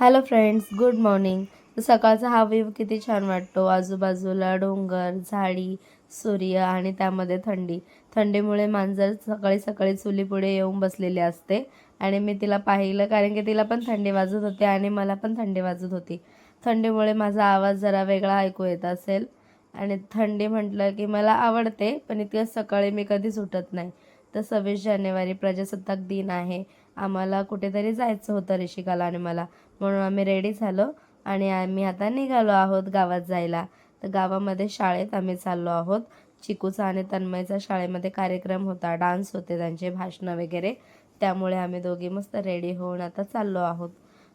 Hello friends good morning सकाळचा हा view किती छान वाटतो. आजूबाजूला डोंगर झाडी सूर्य आणि त्यामध्ये थंडी. थंडीमुळे मांजर सकाळी सकाळी चुलीपुढे येऊन बसलेली असते. आणि मी तिला पाहिलं कारण की तिला पण थंडी वाजत होती आणि मला पण थंडी वाजत होती. थंडीमुळे माझा आवाज जरा वेगळा ऐकू येत असेल. आणि थंडी म्हटलं की मला आवडते पण इतकं सकाळी मी कधीच उठत नाही. तर सव्वीस जानेवारी प्रजासत्ताक दिन आहे. आम्हाला कुठेतरी जायचं होतं ऋषिकाला आणि मला. म्हणून आम्ही रेडी झालो आणि आम्ही आता निघालो आहोत गावात जायला. तर गावामध्ये शाळेत आम्ही चाललो आहोत. चिकूचा आणि तन्मयचा शाळेमध्ये कार्यक्रम होता. डान्स होते त्यांचे भाषणं वगैरे. त्यामुळे आम्ही दोघी मस्त रेडी होऊन आता चाललो आहोत.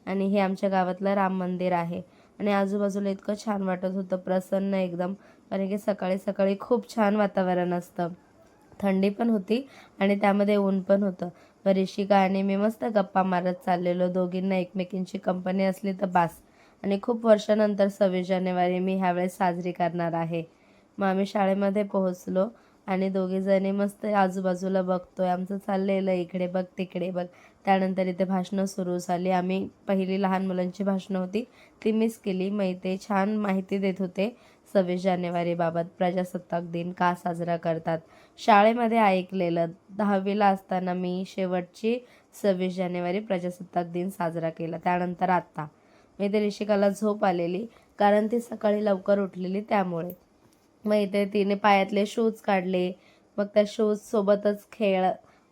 आणि हे आमच्या गावातलं राम मंदिर आहे. आणि आजूबाजूला इतकं छान वाटत होतं. प्रसन्न एकदम. कारण की सकाळी सकाळी खूप छान वातावरण असतं. थंडी पण होती आणि त्यामध्ये ऊन पण होतं. बरीचशी गाणी मी मस्त गप्पा मारत चाललेलो. दोघींना एकमेकींची कंपनी असली तर बास. आणि खूप वर्षानंतर सव्वीस जानेवारी मी ह्यावेळेस साजरी करणार आहे. मग आम्ही शाळेमध्ये पोहोचलो. आणि दोघीजणी मस्त आजूबाजूला बघतोय. आमचं चाललेलं इकडे बघ तिकडे बघ. त्यानंतर इथे भाषणं सुरू झाली. आम्ही पहिली लहान मुलांची भाषणं होती. ती मिस केली. मग इथे छान माहिती देत होते. सव्वीस जानेवारीबाबत प्रजासत्ताक दिन का साजरा करतात? शाळेमध्ये ऐकलेलं दहावीला असताना मी शेवटची सव्वीस जानेवारी प्रजासत्ताक दिन साजरा केला. त्यानंतर आत्ता. मी ते ऋषिकाला झोप आलेली. कारण ती सकाळी लवकर उठलेली त्यामुळे. मग इथे तिने पायातले शूज काढले. मग त्या शूज सोबतच खेळ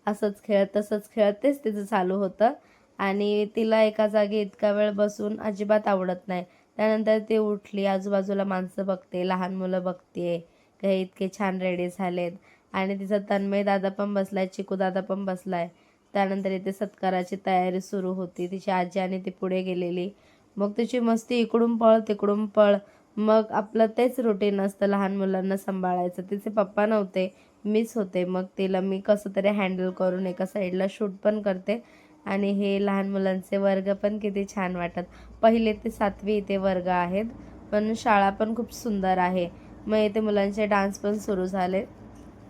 असंच खेळत तसंच खेळत तेच तिचं चालू होतं. आणि तिला एका जागी इतका वेळ बसून अजिबात आवडत नाही. त्यानंतर ती उठली आजूबाजूला माणसं बघते लहान मुलं बघते. हे इतके छान रेडी झालेत. आणि तिचा तन्मय दादा पण बसलाय चिकू दादा पण बसलाय. त्यानंतर इथे सत्काराची तयारी सुरू होती. तिची आजी आणि ती पुढे गेलेली. मग तिची मस्ती इकडून पळ तिकडून पळ. मग आपलं तेच रुटीन असतं. लहान मुलांना सांभाळायचं. तिचे पप्पा नव्हते मीच होते. मग तिला मी कसं तरी हँडल करून एका साईडला शूट पण करते. आणि हे लहान मुलांचे वर्ग पण किती छान वाटत पहिले ते सातवी इथे वर्ग आहेत पण शाळा पण खूप सुंदर आहे. मग इथे मुलांचे डान्स पण सुरू झाले.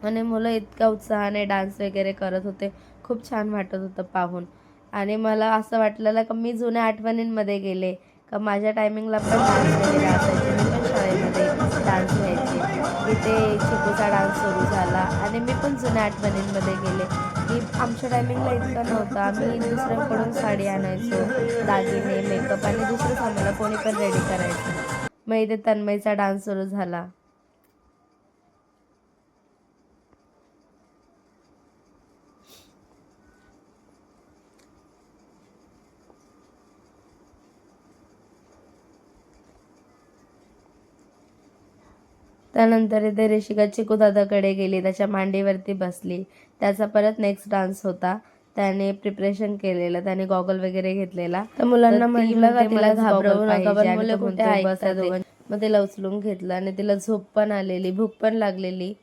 आणि मुलं इतक्या उत्साहाने डान्स वगैरे करत होते. खूप छान वाटत होतं पाहून. आणि मला असं वाटलेलं का मी जुन्या आठवणींमध्ये गेले. का माझ्या टायमिंगला पण डान्स वगैरे असायचे. तिथे चिकूचा डान्स सुरू झाला. आणि मी पण जुन्या आठवणींमध्ये गेले की आमच्या टायमिंगला इतकं नव्हतं. आम्ही दुसऱ्यांकडून साडी आणायचो दागिने मेकअप आणि दुसरंच आम्हाला कोणी पण रेडी करायचं. मग इथे तन्मयचा डान्स सुरू झाला. त्यानंतर इथे ऋषिका चिकू दादाकडे गेली त्याच्या मांडीवरती बसली. त्याचा परत नेक्स्ट डान्स होता. त्याने प्रिपरेशन केलेलं त्याने गॉगल वगैरे घेतलेला. तर मुलांना म्हटलं का तिला घाबरवू नका पण मुलं कुठे ऐकतात मग तिला उचलून घेतलं आणि तिला झोप पण आलेली भूक पण लागलेली.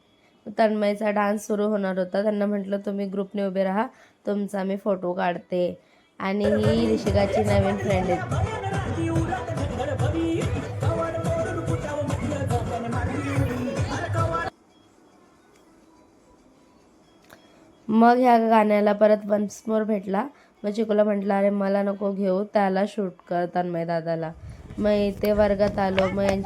तन्मयचा डान्स सुरू होणार होता. त्यांना म्हटलं तुम्ही ग्रुपने उभे राहा. तुमचा मी फोटो काढते. आणि ही ऋषिकाची नवीन फ्रेंड आहे. मग ह्या गाण्याला परत वन्स मोर भेटला. मग चिकूला म्हटलं अरे मला नको घेऊ त्याला शूट कर तन्मय दादाला मग इथे वर्गात आलो मग